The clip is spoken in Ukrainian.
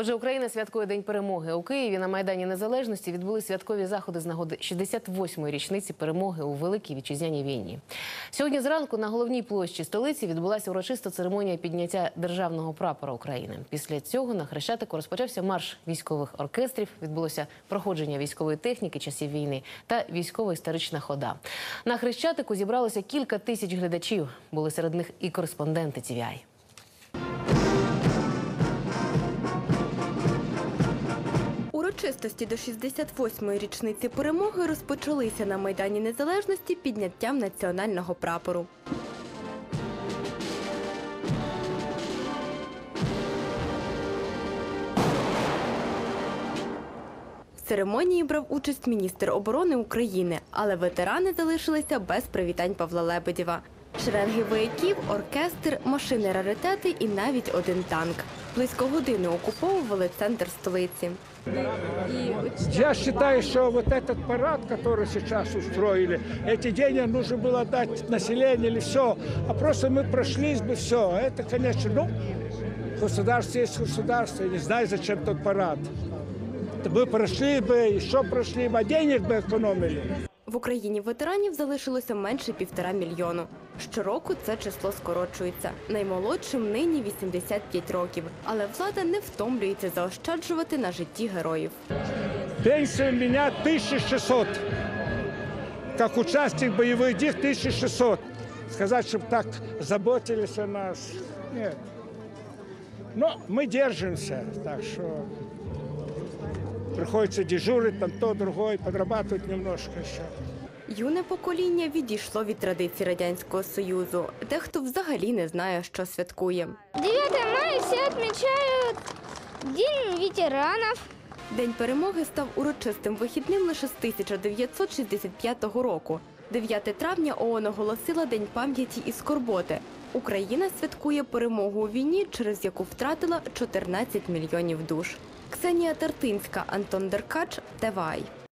Отже, Україна святкує День перемоги. У Києві на Майдані Незалежності відбули святкові заходи з нагоди 68-ї річниці перемоги у Великій вітчизняній війні. Сьогодні зранку на головній площі столиці відбулася урочиста церемонія підняття державного прапора України. Після цього на Хрещатику розпочався марш військових оркестрів. Відбулося проходження військової техніки часів війни та військово-історична хода. На Хрещатику зібралося кілька тисяч глядачів. Були серед них і кореспонденти TVI. Урочистості до 68-ї річниці перемоги розпочалися на Майдані Незалежності підняттям національного прапору. В церемонії брав участь міністр оборони України, але ветерани залишилися без привітань Павла Лебедєва. Шеренги вояків, оркестр, машини раритети і навіть один танк. Близько години окуповували центр столиці. Я считаю, что вот этот парад, который сейчас устроили, эти деньги нужно было дать населению или все, а просто мы прошлись бы все. Это, конечно, ну, государство есть государство, я не знаю, зачем тот парад. Мы прошли бы, еще прошли бы, а денег бы экономили. В Україні ветеранів залишилося менше півтора мільйону. Щороку це число скорочується. Наймолодшим нині 85 років. Але влада не втомлюється заощаджувати на житті героїв. Пенсия у меня 1600. Как участник боевых дел 1600. Сказать, чтобы так заботились о нас, нет. Но мы держимся, так что приходится дежурить, там то, другое, подрабатывать немножко еще. Юне покоління відійшло від традицій радянського союзу. Дехто взагалі не знає, що святкує. 9 мая все отмечают День ветеранов. День перемоги став урочистим вихідним лише з 1965 року. 9 травня ООН оголосила День пам'яті і скорботи. Україна святкує перемогу у війні, через яку втратила 14 мільйонів душ. Ксенія Тартинська, Антон Деркач, ТВАЙ.